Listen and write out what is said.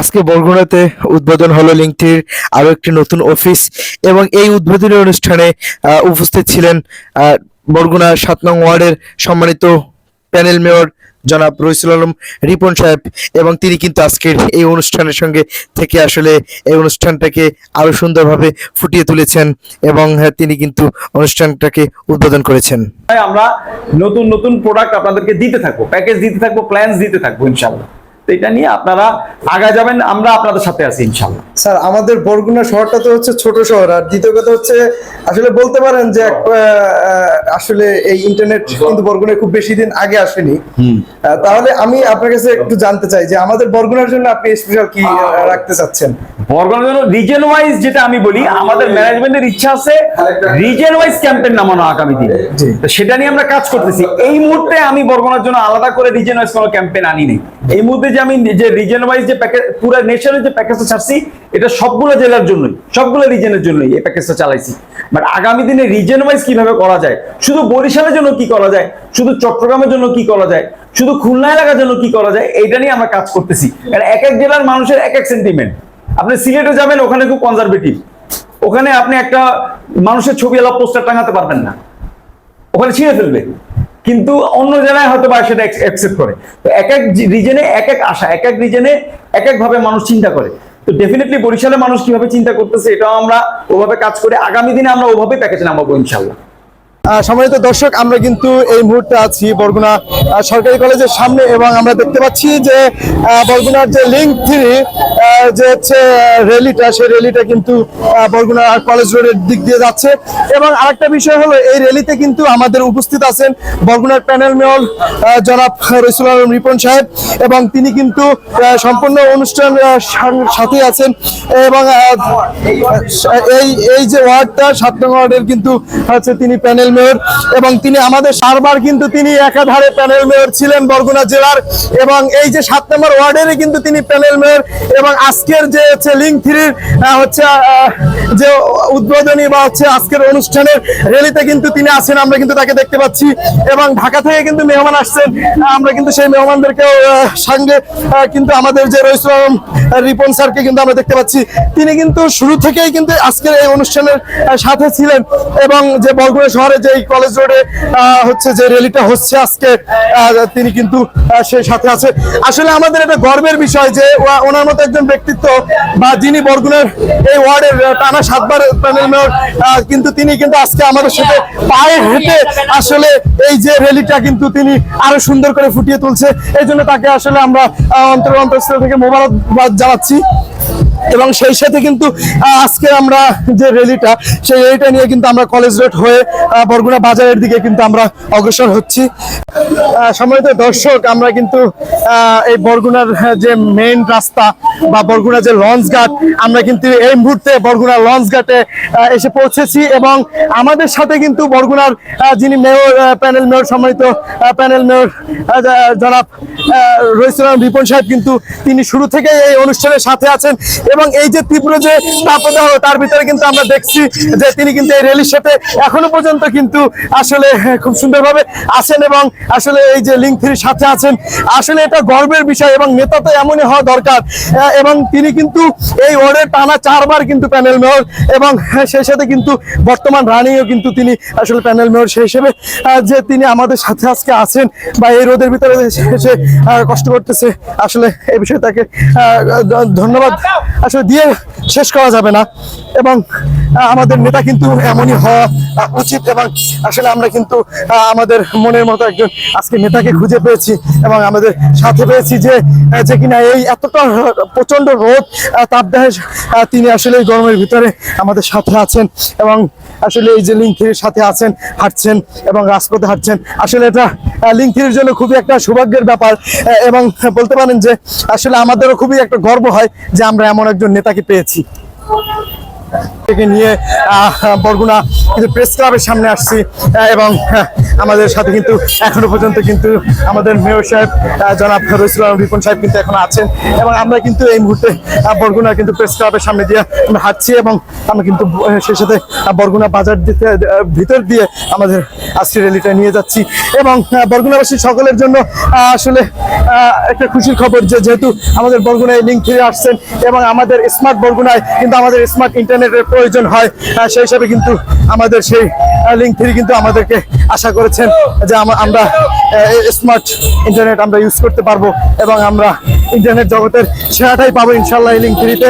আজকে বরগুনাতে উদ্বোধন হলো লিঙ্কটির আরও একটি নতুন অফিস এবং এই উদ্বোধনী অনুষ্ঠানে উপস্থিত ছিলেন বরগুনা সাত নং ওয়ার্ডের সম্মানিত প্যানেল মেয়র জনাব রহিসুল আলম রিপন সাহেব এবং তিনি কিন্তু আজকের এই অনুষ্ঠানের সঙ্গে থেকে আসলে এই অনুষ্ঠানটাকে আরও সুন্দরভাবে ফুটিয়ে তুলেছেন এবং হ্যাঁ, তিনি কিন্তু অনুষ্ঠানটাকে উদ্বোধন করেছেন। আমরা নতুন নতুন প্রোডাক্ট আপনাদেরকে দিতে থাকব প্যাকেজ দিতে থাকব প্ল্যানস দিতে থাকব ইনশাল্লাহ তো এটা নিয়ে আপনারা আগা যাবেন আমরা আপনাদের সাথে আছি ইনশাল্লাহ স্যার আমাদের বরগুনা শহরটা তো হচ্ছে ছোট শহর আর দ্বিতীয় কথা হচ্ছে আসলে বলতে পারেন যে আসলে এই ইন্টারনেট কিন্তু বরগুনায় খুব বেশি দিন আগে আসেনি। তাহলে আমি আপনার কাছে একটু জানতে চাই যে আমাদের বরগুনার জন্য আপনি স্পেশাল কি রাখতে চাচ্ছেন? বরগুনার জন্য রিজন ওয়াইজ যেটা আমি বলি আমাদের ম্যানেজমেন্টের ইচ্ছা আছে রিজন ওয়াইজ ক্যাম্পেইন নামানো আগামী দিনে। তো সেটা নিয়ে আমরা কাজ করতেছি। এই মুহূর্তে আমি বরগুনার জন্য আলাদা করে রিজন ওয়াইজ কোনো ক্যাম্পেইন আনি নেই। এই মুহূর্তে যে আমি যে রিজন ওয়াইজ যে প্যাকেজ পুরো নেশনের যে প্যাকেজটা ছাড়ছি, এটা সবগুলো জেলার জন্যই, সবগুলো রিজনের জন্যই এই প্যাকেজটা চালাইছি। বাট আগামী দিনে রিজন ওয়াইজ কীভাবে করা যায়, শুধু বরিশালের জন্য কি করা যায়, শুধু চট্টগ্রামের জন্য কি করা যায়, শুধু খুলনা এলাকার জন্য কি করা যায়, এইটা নিয়ে আমরা কাজ করতেছি। কারণ এক এক জেলার মানুষের এক এক সেন্টিমেন্ট আপনি সিলেটে যাবেন, ওখানে খুব কনজারভেটিভ ওখানে আপনি একটা মানুষের ছবি আলা পোস্টার টাঙাতে পারবেন না। ওখানে ছিঁড়ে ফেলবে। কিন্তু অন্য জায়গায় হয়তো বা সেটা অ্যাকসেপ্ট করে। তো এক এক রিজনে এক এক আশা এক এক রিজনে এক এক ভাবে মানুষ চিন্তা করে। তো ডেফিনেটলি বরিশালে মানুষ কীভাবে চিন্তা করতেছে, এটাও আমরা ওভাবে কাজ করে আগামী দিনে আমরা ওভাবে প্যাকেজ নামাবো ইনশাল্লাহ। সম্মানিত দর্শক, আমরা কিন্তু এই মুহূর্তে আছি বরগুনা সরকারি কলেজের সামনে এবং আমরা দেখতে পাচ্ছি যে বরগুনার যে লিঙ্ক থ্রি যে হচ্ছে র্যালিটা সেই র্যালিটা কিন্তু বরগুনা কলেজ রোডের দিক দিয়ে যাচ্ছে। এবং আরেকটা বিষয় হলো, এই র্যালিতে কিন্তু আমাদের উপস্থিত আছেন বরগুনার প্যানেল মেয়র জনাব রইসুল আলম রিপন সাহেব এবং তিনি কিন্তু সম্পূর্ণ অনুষ্ঠান সাথে আছেন এবং এই এই যে ওয়ার্ডটা সাত ওয়ার্ডের কিন্তু হচ্ছে তিনি প্যানেল মেয়র এবং তিনি আমাদের সারবার কিন্তু তিনি একাধারে প্যানেল মেয়র ছিলেন বরগুনা জেলার এবং এই যে সাত নম্বর ওয়ার্ডেরই কিন্তু তিনি প্যানেল মেয়র এবং আজকের যে হচ্ছে লিঙ্ক থ্রির হচ্ছে যে উদ্বোধনী বা হচ্ছে আজকের অনুষ্ঠানের র্যালিতে কিন্তু তিনি আছেন, আমরা কিন্তু তাকে দেখতে পাচ্ছি এবং ঢাকা থেকে কিন্তু মেহমান আসছেন। আমরা কিন্তু সেই মেহমানদেরকেও সঙ্গে কিন্তু আমাদের যে রইসুল রিপন স্যারকে কিন্তু আমরা দেখতে পাচ্ছি। তিনি কিন্তু শুরু থেকেই কিন্তু আজকের এই অনুষ্ঠানের সাথে ছিলেন এবং যে বরগুনা শহরে যে এই কলেজ রোডে হচ্ছে যে র্যালিটা হচ্ছে আজকে তিনি কিন্তু সেই সাথে আছে। আসলে আমাদের এটা গর্বের বিষয় যে ওনার মতো একজন ব্যক্তিত্ব বা যিনি বরগুনার এই ওয়ার্ডের টানা সাতবার প্যানেল মেয়র কিন্তু তিনি কিন্তু আজকে আমাদের সাথে পায়ে হেঁটে আসলে এই যে র্যালিটা কিন্তু তিনি আরও সুন্দর করে ফুটিয়ে তুলছে। এই জন্য তাকে আসলে আমরা অন্তর অন্তঃস্থল থেকে মোবারকবাদ জানাচ্ছি। এবং সেই সাথে কিন্তু আজকে আমরা যে র্যালিটা সেই র্যালিটা নিয়ে কিন্তু আমরা কলেজ রোড হয়ে বরগুনা বাজারের দিকে কিন্তু আমরা অগ্রসর হচ্ছি। সম্মানিত দর্শক, আমরা কিন্তু এই বরগুনার যে মেইন রাস্তা বা বরগুনা যে লঞ্চ ঘাট, আমরা কিন্তু এই মুহূর্তে বরগুনা লঞ্চ ঘাটে এসে পৌঁছেছি এবং আমাদের সাথে কিন্তু বরগুনার যিনি মেয়র প্যানেল মেয়র সম্মানিত প্যানেল মেয়র জনাব রইসুলাম রিপন সাহেব কিন্তু তিনি শুরু থেকে এই অনুষ্ঠানের সাথে আছেন। এবং এই যে তীব্র যে তাপদাহ তার ভিতরে কিন্তু আমরা দেখছি যে তিনি কিন্তু এই র্যালির সাথে এখনও পর্যন্ত কিন্তু আসলে খুব সুন্দরভাবে আছেন এবং আসলে এই যে লিঙ্ক থ্রির সাথে আছেন। আসলে এটা গর্বের বিষয় এবং নেতা তো এমনই হওয়া দরকার। এবং তিনি কিন্তু এই ওয়ার্ডের টানা চারবার কিন্তু প্যানেল মেয়র এবং সেই সাথে কিন্তু বর্তমান রানিও কিন্তু তিনি আসলে প্যানেল মেয়র সেই হিসেবে যে তিনি আমাদের সাথে আজকে আছেন বা এই রোদের ভিতরে আহ, কষ্ট করতেছে। আসলে এই বিষয়ে তাকে ধন্যবাদ। out. আসলে দিয়ে শেষ করা যাবে না। এবং আমাদের নেতা কিন্তু এমনই হওয়া উচিত এবং আসলে আমরা কিন্তু আমাদের মনের মতো একজন আজকে নেতাকে খুঁজে পেয়েছি এবং আমাদের সাথে পেয়েছি যে যে কিনা এই এতটা প্রচণ্ড রোদ তাপদাহে তিনি আসলে এই গরমের ভিতরে আমাদের সাথে আছেন এবং আসলে এই যে লিঙ্কির সাথে আছেন, হাঁটছেন এবং রাজপথে হাঁটছেন, আসলে এটা লিঙ্কির জন্য খুবই একটা সৌভাগ্যের ব্যাপার এবং বলতে পারেন যে আসলে আমাদেরও খুবই একটা গর্ব হয় যে আমরা এমন একজন নেতাকে পেয়েছি। নিয়ে বরগুনা প্রেস ক্লাবের সামনে আসছি এবং আমাদের সাথে কিন্তু এখনও পর্যন্ত কিন্তু আমাদের মেয়র সাহেব জনাব রইসুলাম রিপন সাহেব কিন্তু এখন আছেন। এবং আমরা কিন্তু এই মুহূর্তে বরগুনা কিন্তু প্রেস ক্লাবের সামনে দিয়ে আমরা হাঁটছি এবং আমরা কিন্তু সেই সাথে বরগুনা বাজার ভিতর দিয়ে আমাদের আজকে র্যালিটা নিয়ে যাচ্ছি। এবং বরগুনাবাসী সকলের জন্য আসলে একটা খুশির খবর যে যেহেতু আমাদের বরগুনায় লিঙ্ক থ্রি আসছেন এবং আমাদের স্মার্ট বরগুনায় কিন্তু আমাদের স্মার্ট ইন্টারনেটের প্রয়োজন হয় সেই হিসাবে কিন্তু আমাদের সেই লিঙ্ক থ্রি কিন্তু আমাদেরকে আশা করেছেন যে আমরা স্মার্ট ইন্টারনেট আমরা ইউজ করতে পারব এবং আমরা ইন্টারনেট জগতের সেরাটাই পাবো ইনশাল্লাহ এই লিঙ্ক থ্রিতে